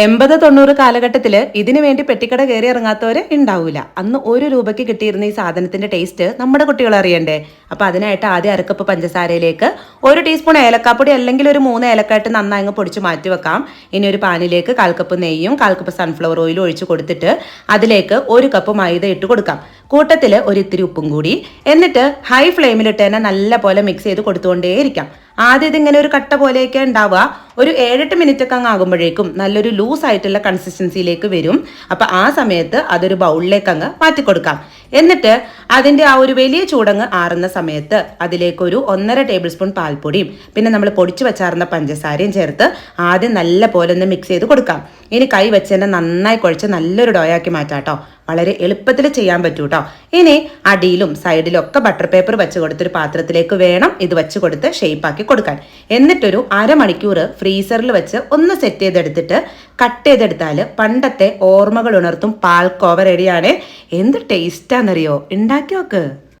എൺപത് തൊണ്ണൂറ് കാലഘട്ടത്തിൽ ഇതിനു വേണ്ടി പെട്ടിക്കട കയറി ഇറങ്ങാത്തവര് ഉണ്ടാവില്ല അന്ന് ഒരു രൂപയ്ക്ക് കിട്ടിയിരുന്ന ഈ സാധനത്തിന്റെ ടേസ്റ്റ് നമ്മുടെ കുട്ടികൾ അറിയണ്ടേ? അപ്പൊ അതിനായിട്ട് ആദ്യം അരക്കപ്പ് പഞ്ചസാരയിലേക്ക് ഒരു ടീസ്പൂൺ ഏലക്കാപ്പൊടി അല്ലെങ്കിൽ ഒരു മൂന്ന് ഏലക്കായിട്ട് നന്നായി അങ്ങ് പൊടിച്ച് മാറ്റി വെക്കാം. ഇനി ഒരു പാനിലേക്ക് കാൽ കപ്പ് നെയ്യും കാൽ കപ്പ് സൺഫ്ലവർ ഓയിലും ഒഴിച്ച് കൊടുത്തിട്ട് അതിലേക്ക് ഒരു കപ്പ് മൈദ ഇട്ട് കൊടുക്കാം. കൂട്ടത്തിൽ ഒരു ഇത്തിരി ഉപ്പും കൂടി. എന്നിട്ട് ഹൈ ഫ്ലെയിമിലിട്ട് തന്നെ നല്ല പോലെ മിക്സ് ചെയ്ത് കൊടുത്തുകൊണ്ടേയിരിക്കാം. ആദ്യം ഇതിങ്ങനെ ഒരു കട്ട പോലെയൊക്കെ ഉണ്ടാവുക. ഒരു ഏഴെട്ട് മിനിറ്റ് ഒക്കെ അങ്ങ് ആകുമ്പോഴേക്കും നല്ലൊരു ലൂസ് ആയിട്ടുള്ള കൺസിസ്റ്റൻസിയിലേക്ക് വരും. അപ്പൊ ആ സമയത്ത് അതൊരു ബൗളിലേക്ക് അങ്ങ് മാറ്റി കൊടുക്കാം എന്നിട്ട് അതിന്റെ ആ ഒരു വലിയ ചൂടങ്ങ് ആറുന്ന സമയത്ത് അതിലേക്കൊരു ഒന്നര ടേബിൾ സ്പൂൺ പാൽപ്പൊടിയും പിന്നെ നമ്മൾ പൊടിച്ചു വെച്ചാർന്ന പഞ്ചസാരയും ചേർത്ത് ആദ്യം നല്ല പോലെ ഒന്ന് മിക്സ് ചെയ്ത് കൊടുക്കാം. ഇനി കൈ വെച്ച് തന്നെ നന്നായി കുഴച്ച് നല്ലൊരു ഡോയാക്കി മാറ്റാം കേട്ടോ വളരെ എളുപ്പത്തിൽ ചെയ്യാൻ പറ്റൂ കേട്ടോ ഇനി അടിയിലും സൈഡിലും ഒക്കെ ബട്ടർ പേപ്പർ വെച്ച് കൊടുത്തൊരു പാത്രത്തിലേക്ക് വേണം ഇത് വെച്ച് കൊടുത്ത് ഷേപ്പാക്കി കൊടുക്കാൻ. എന്നിട്ടൊരു അരമണിക്കൂർ ഫ്രീസറിൽ വെച്ച് ഒന്ന് സെറ്റ് ചെയ്തെടുത്തിട്ട് കട്ട് ചെയ്തെടുത്താൽ പണ്ടത്തെ ഓർമ്മകൾ ഉണർത്തും പാൽക്കോവ റെഡിയാണ് എന്ത് ടേസ്റ്റാണെന്നറിയോ ഉണ്ടാക്കി നോക്ക്.